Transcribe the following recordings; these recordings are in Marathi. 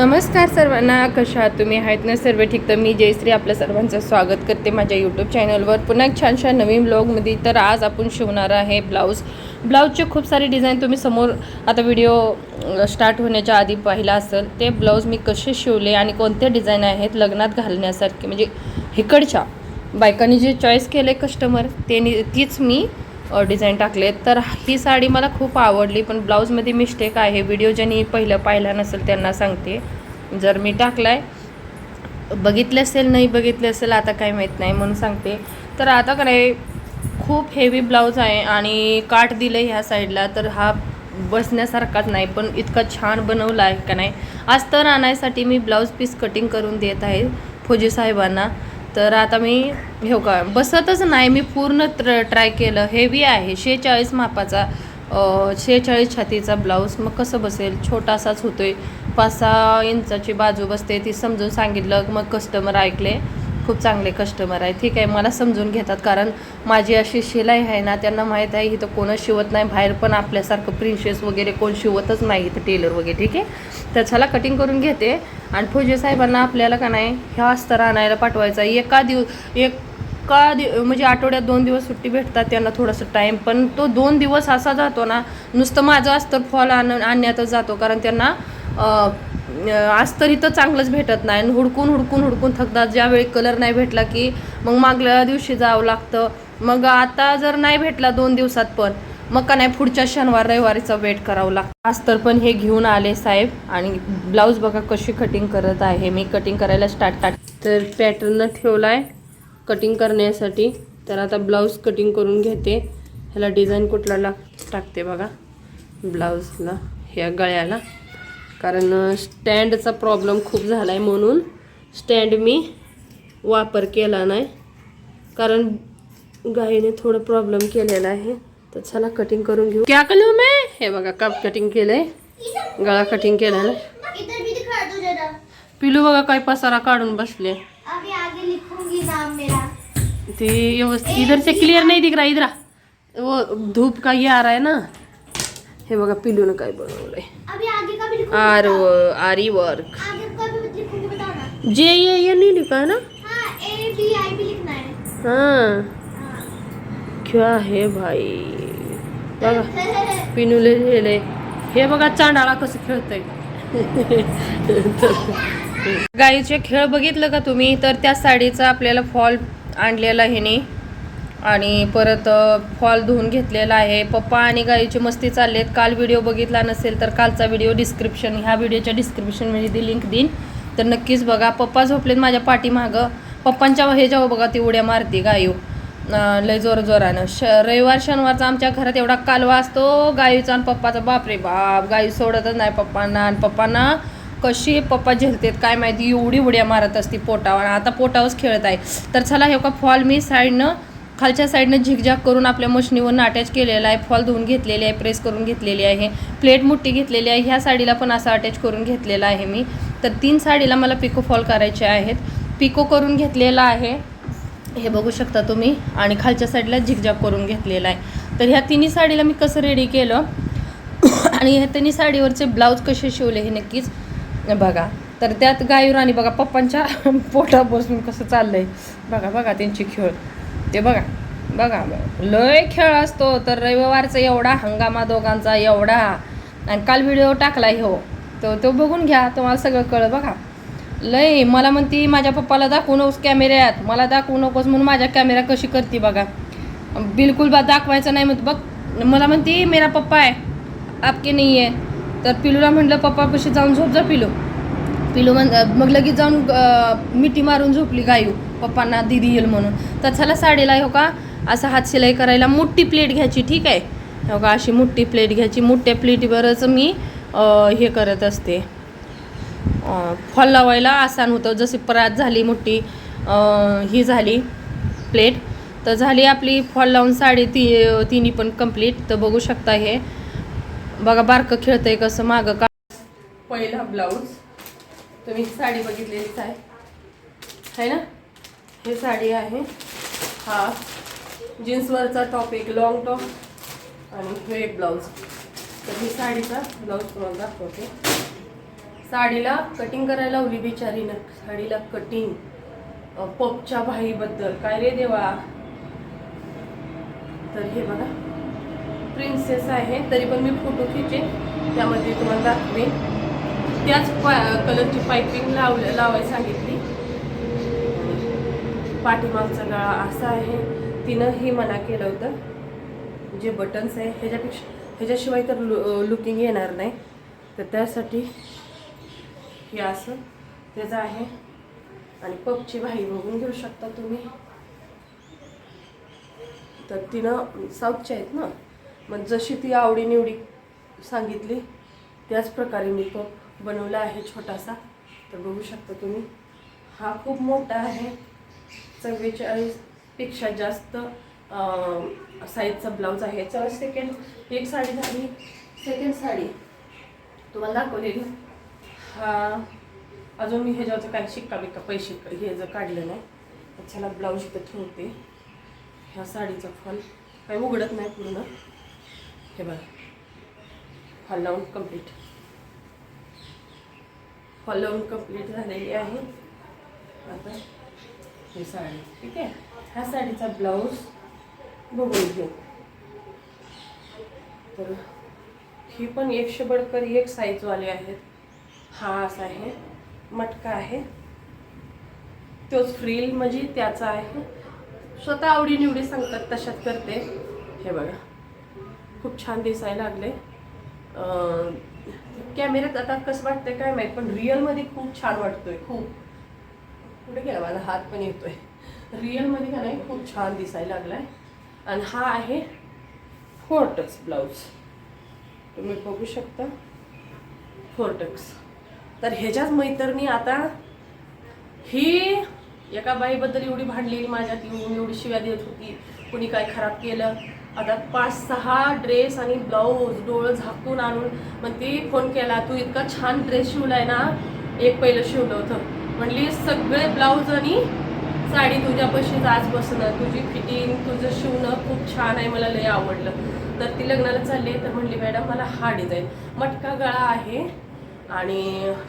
नमस्कार सर्वांना कशा आहात तुम्ही? आहेत ना सर्व ठीक? तर मी जयश्री आपल्या सर्वांचं स्वागत करते माझ्या यूट्यूब चॅनलवर पुन्हा एक छानशा नवीन ब्लॉगमध्ये तर आज आपण शिवणार आहे ब्लाऊज ब्लाऊजचे खूप सारे डिझाईन तुम्ही समोर आता व्हिडिओ स्टार्ट होण्याच्या आधी पाहिला असेल. ते ब्लाऊज मी कसे शिवले आणि कोणते डिझाईन आहेत लग्नात घालण्यासारखे म्हणजे इकडच्या बायकांनी जे चॉईस केले कस्टमर ते तीच मी डिझाईन टाकले. तर ही साडी मला खूप आवडली पण ब्लाऊजमध्ये मिस्टेक आहे. व्हिडिओ ज्यांनी पहिलं पाहिला नसेल त्यांना सांगते. जर मी टाकलाय बघितले असेल नाही बघितले असेल आता काही माहीत नाही म्हणून सांगते. तर आता काय खूप हेवी ब्लाऊज आहे आणि काठ दिलं ह्या साईडला तर हा बसण्यासारखाच नाही पण इतका छान बनवला आहे का नाही. आज तर आणायसाठी मी ब्लाऊज पीस कटिंग करून देत आहे फौजी साहेबांना. तर आता मी हे का बसतच नाही मी पूर्ण ट्र ट्राय केलं. हेवी आहे. शेहेचाळीस मापाचा शेहेचाळीस छातीचा ब्लाऊज. मग कसं बसेल? छोटासाच होतो आहे पाच सहा इंचाची बाजू बसते. ती समजून सांगितलं. मग कस्टमर ऐकले. खूप चांगले कस्टमर आहे ठीक आहे मला समजून घेतात. कारण माझी अशी शिलाई आहे ना त्यांना माहीत आहे इथं कोणच शिवत नाही. बाहेर पण आपल्यासारखं प्रिन्सेस वगैरे कोण शिवतच नाही इथं टेलर वगैरे. ठीक आहे? तर कटिंग करून घेते. आणि फौजी साहेबांना आपल्याला का नाही ह्या अस्तर आणायला पाठवायचा. एका दिवस एका दि म्हणजे आठवड्यात दोन दिवस सुट्टी भेटतात त्यांना थोडंसं टाईम पण तो दोन दिवस असा जातो ना नुसतं माझं अस्तर फॉल आण आणण्यातच जातो. कारण त्यांना आज तरी तर चांगलंच भेटत नाही. आणि हुडकून हुडकून हुडकून थकतात. ज्यावेळी कलर नाही भेटला की मग मागल्या दिवशी जावं लागतं. मग आता जर नाही भेटला दोन दिवसात पण मग का नाही पुढच्या शनिवार रविवारीचा वेट करावं लागतं. अस्तर पण हे घेऊन आले साहेब. आणि ब्लाऊज बघा कशी कटिंग करत आहे. मी कटिंग करायला स्टार्ट टाक तर पॅटर्न ठेवला आहे कटिंग करण्यासाठी. तर आता ब्लाऊज कटिंग करून घेते. ह्याला डिझाईन कुठला लाग टाकते बघा. ब्लाऊजला ह्या गळ्याला. कारण स्टँडचा प्रॉब्लेम खूप झाला आहे म्हणून स्टँड मी वापर केला नाही. कारण गाईने थोडं प्रॉब्लेम केलेला आहे. तर चला कटिंग करून घेऊ. क्या कलू मी? हे बघा कप कटिंग केलंय. गळा कटिंग केला ना. पिलू बघा काय पसारा काढून बसले. ते व्यवस्थित इधर से क्लियर नहीं दिख रहा इधर वो धूप का यार आहे ना. हे बघा पिलून काय बनवलंय. आर आरी वर्क. जे ये ये नहीं लिखा है ना? हाँ ए बी आई भी लिखना है हाँ. हाँ। क्या है भाई? बघा पिनूले लिहिले हे बघा चांडाळा कसं खेळतय. गाईचे खेळ बघितलं का तुम्ही? तर त्या साडीचा आपल्याला फॉल आणलेला ह्याने. आणि परत फॉल धुवून घेतलेला आहे. पप्पा आणि गाईची मस्ती चाललेत काल व्हिडिओ बघितला नसेल तर कालचा व्हिडिओ डिस्क्रिप्शन ह्या व्हिडिओच्या डिस्क्रिप्शनमध्ये ती लिंक देईन. तर नक्कीच बघा. पप्पा झोपलेत माझ्या पाठीमागं. पप्पांच्या ह्याच्यावर बघा ती उड्या मारते गायू. लय जोर जोरानं. श रविवार शनिवारचा आमच्या घरात एवढा कालवा असतो गाईचा आणि पप्पाचा. बापरे बाप! गाई सोडतच नाही पप्पांना आणि पप्पांना कशी पप्पा झेलतेत काय माहिती? एवढी उड्या मारत असती पोटावर. आता पोटावरच खेळत आहे. तर चला हे का फॉल मी साईडनं खालच्या साईडनं झिकझॅक करून आपल्या मशनीवरनं अटॅच केलेला आहे. फॉल धुवून घेतलेली आहे प्रेस करून घेतलेली आहे. प्लेट मुठ्ठी घेतलेली आहे. ह्या साडीला पण असं अटॅच करून घेतलेला आहे मी. तर तीन साडीला मला पिको फॉल करायचे आहेत. पिको करून घेतलेला आहे. हे बघू शकता तुम्ही. आणि खालच्या साईडला झिकझॅक करून घेतलेला आहे. तर ह्या तिन्ही साडीला मी कसं रेडी केलं? आणि ह्या तिन्ही साडीवरचे ब्लाऊज कसे शिवले हे नक्कीच बघा. तर त्यात गायूर आणि बघा पप्पांच्या पोटा बसून कसं आहे बघा बघा त्यांची खेळ. ते बघा बघा लय खेळ असतो तर रविवारचा एवढा हंगामा दोघांचा एवढा. आणि काल व्हिडिओ टाकलाय हो तो तो बघून घ्या तुम्हाला सगळं कळ बघा. लय मला म्हणती माझ्या पप्पाला दाखवू नकोस कॅमेऱ्यात मला दाखवू नकोस म्हणून माझ्या कॅमेरा कशी करते बघा. बिलकुल बा दाखवायचं नाही म्हणत बघ. मला म्हणती मेरा पप्पा आहे आपके नाही आहे. तर पिलूला म्हटलं पप्पापाशी जाऊन झोप जा पिलू. पिलू म्हण मग लगेच जाऊन मिठी मारून झोपली गायू पप्पांना दिदी येईल म्हणून. तर चला साडीला हो का? असं हात शिलाई करायला मोठी प्लेट घ्यायची ठीक आहे? हो का? अशी मोठी प्लेट घ्यायची. मोठ्या प्लेटीवरच मी हे करत असते. फॉल लावायला आसान होतं. जशी परात झाली मोठी ही झाली प्लेट. तर झाली आपली फॉल लावून साडी ती तिन्ही पण कंप्लीट. तर बघू शकता हे. बघा बारकं खेळतंय कसं मागं का पहिला ब्लाऊज. तुम्ही साडी बघितलेलीच आहे. है ना? हे साडी आहे. हा जीन्सवरचा टॉप एक लॉंग टॉप आणि हे एक ब्लाऊज तर ही साडीचा ब्लाऊज तुम्हाला दाखवते. साडीला कटिंग करायला लावली बिचारीनं साडीला कटिंग पपच्या भाईबद्दल. काय रे देवा? तर हे बघा. प्रिन्सेस आहे तरी पण मी फोटो खिचे त्यामध्ये तुम्हाला दाखवेन. त्याच पा कलरची पायपिंग लावलं लावायला सांगितली. पाठीमागचा गळा असा आहे. तिनं हे मना केलं होतं. जे बटन्स आहे ह्याच्यापेक्षा ह्याच्याशिवाय तर लु लुकिंग येणार नाही. तर त्यासाठी हे असं त्याचं आहे. आणि पपची भाई बघून घेऊ शकता तुम्ही. तर तिनं साऊथच्या आहेत ना? मग जशी ती आवडीनिवडी सांगितली त्याच प्रकारे मी पप बनवला आहे छोटासा. तर बघू शकता तुम्ही हा खूप मोठा आहे. चव्वेचाळीसपेक्षा जास्त साईजचा ब्लाऊज आहे. चला सेकंड एक साडी झाली. सेकंड साडी तुम्हाला दाखवलेली. हा अजून मी ह्याच्यावरचं काय शिक्का बिक्का पैसे हे जर काढलं नाही त्याला ब्लाऊज इथं ठेवते. ह्या साडीचा फॉल काही उघडत नाही पूर्ण. हे बघा. फॉल लावून कंप्लीट फॉल कंप्लीट कंप्लीट झालेली आहे. आता ही साडी ठीक आहे? ह्या साडीचा ब्लाऊज बघून घेऊ तर ही पण एकशे बडकर एक साईजवाले आहेत. हा असा आहे मटका आहे. तोच फ्रील म्हणजे त्याचा आहे. स्वतः आवडीनिवडी सांगतात तशात करते. हे बघा खूप छान दिसायला लागले. कॅमेऱ्यात आता कसं वाटतंय काय माहीत पण रिअलमध्ये खूप छान वाटतोय खूप. कुठे गेला माझा हात पण येतोय. रिअलमध्ये का नाही खूप छान दिसायला लागलाय. आणि हा आहे फोर्टक्स ब्लाऊज. तुम्ही बघू शकता. फोर्टक्स. तर ह्याच्याच मैत्रिणी आता ही एका बाईबद्दल एवढी भांडलेली माझ्यात येऊन एवढी शिव्या देत होती कुणी काय खराब केलं. आता पाच सहा ड्रेस आणि ब्लाऊज डोळं झाकून आणून मग ती फोन केला तू इतका छान ड्रेस शिवलाय ना एक पहिलं शिवलं होतं. म्हणली सगळे ब्लाऊज आणि साडी तुझ्यापाशीच आजपासून तुझी फिटिंग तुझं शिवणं खूप छान आहे मला लय आवडलं. तर ती लग्नाला चालली तर म्हणली मॅडम मला हा डिझाईन मटका गळा आहे आणि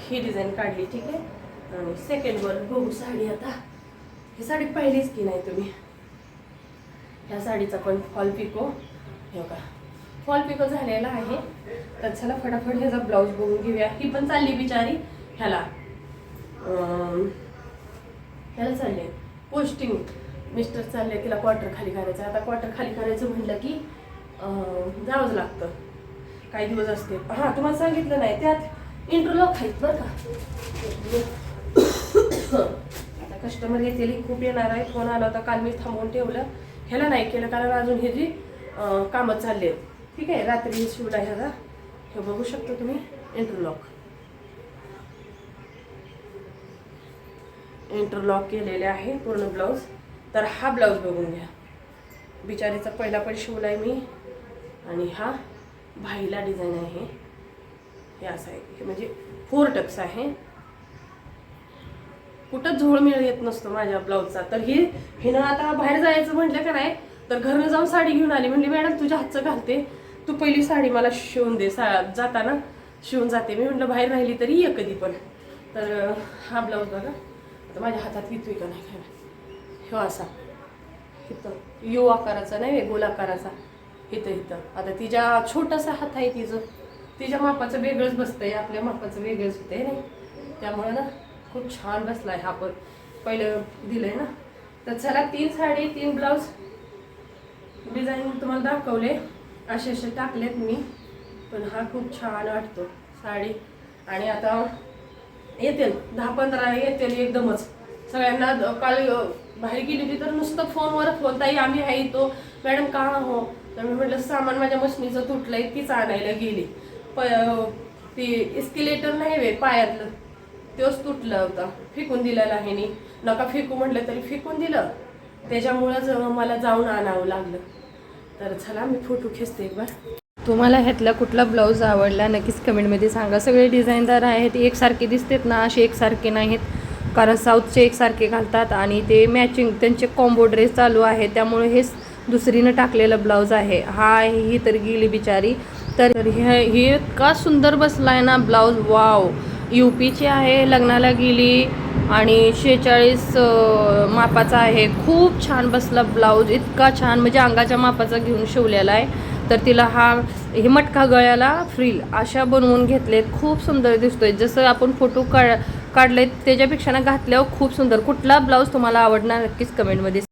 ही डिझाईन काढली ठीक आहे? आणि सेकंडवर बघू साडी आता. ही साडी पाहिलीच की नाही तुम्ही? ह्या साडीचा पण फॉल पिको. हे बघा. फॉल पिको झालेला आहे. तर चला फटाफट ह्याचा ब्लाऊज बघून घेऊया. ही पण चालली बिचारी. ह्याला. ह्याला चालले. पोस्टिंग मिस्टर चालले तिला क्वार्टर खाली करायचं. आता क्वार्टर खाली करायचं म्हणलं की जावंच लागतं. काही दिवस असते. हां तुम्हाला सांगितलं नाही त्यात इंटरलॉक आहेत बरं का. आता कस्टमर येतील खूप येणार आहे. फोन आला होता काल मी थांबवून ठेवलं. ह्याला नाही केलं कारण अजून हे जी कामं चालली आहेत ठीक आहे रात्री शिवला ह्याचा हे बघू शकता तुम्ही इंटरलॉक इंटरलॉक केलेले आहे पूर्ण ब्लाऊज तर हा ब्लाऊज बघून घ्या. बिचारीचा पहिला पण शिवलाय मी. आणि हा भाईला डिझाईन आहे. हे असं आहे. हे म्हणजे फोर टक्स आहे. कुठं झोळ मिळ येत नसतो माझ्या ब्लाऊजचा. तर ही हिनं आता बाहेर जायचं म्हटलं का नाही तर घरनं जाऊन साडी घेऊन आली. म्हणली मॅडम तुझ्या हातचं घालते. तू पहिली साडी मला शिवून दे. सा जाताना शिवून जाते. मी म्हटलं बाहेर राहिली तरी ये कधी पण. तर हा ब्लाऊज बघा. आता माझ्या हातात येतोय का नाही काय हो असा. इथं. यू आकाराचा नाही गोल आकाराचा. इथं इथं. आता तिच्या छोटासा हात आहे तिचं. तिच्या मापाचं वेगळंच बसतंय. आपल्या मापाचं वेगळंच होतंय नाही? त्यामुळं ना खूप छान बसला आहे हा पण. पहिलं दिलंय ना. तर चला तीन साडी तीन ब्लाऊज. डिझाईन तुम्हाला दाखवले. असे असे टाकलेत मी. पण हा खूप छान वाटतो साडी. आणि आता येतील. दहा पंधरा येतील एकदमच. सगळ्यांना काल बाहेर गेली होती तर नुसतं फोनवर फोनताही ताई आम्ही आहे तो मॅडम का हो? तर मी म्हटलं सामान माझ्या मशनीचं तुटलंय तीच आणायला गेली. प ती इस्किलेटर नाही वे पायातलं. तोच तुटला होता. फेकून दिला नाही नी नका फेकू म्हटलं तरी फेकून दिलं. त्याच्यामुळंच मला जाऊन आणावं लागलं. तर चला मी फोटो खेचते एक बार. तुम्हाला ह्यातला कुठला ब्लाऊज आवडला? नक्कीच कमेंटमध्ये सांगा. सगळे डिझाईनदार आहेत एकसारखे दिसतात ना असे एकसारखे नाहीत. कारण साऊथचे एकसारखे घालतात आणि ते मॅचिंग त्यांचे कॉम्बो ड्रेस चालू आहे. त्यामुळे हे दुसरीनं टाकलेलं ब्लाऊज आहे. हा ही तर गेली बिचारी. तर हे हे इतका सुंदर बसला आहे ना ब्लाऊज. वाव यू पीची आहे लग्नाला गेली आणि शेहेचाळीस मापाचा आहे. खूप छान बसला ब्लाऊज इतका छान म्हणजे अंगाच्या मापाचा घेऊन शिवलेला आहे. तर तिला हा हे मटका गळ्याला फ्रील अशा बनवून घेतलेत. खूप सुंदर दिसतोय. जसं आपण फोटो काढ काढले त्याच्यापेक्षा ना घातल्यावर खूप सुंदर. कुठला ब्लाऊज तुम्हाला आवडणार? नक्कीच कमेंटमध्ये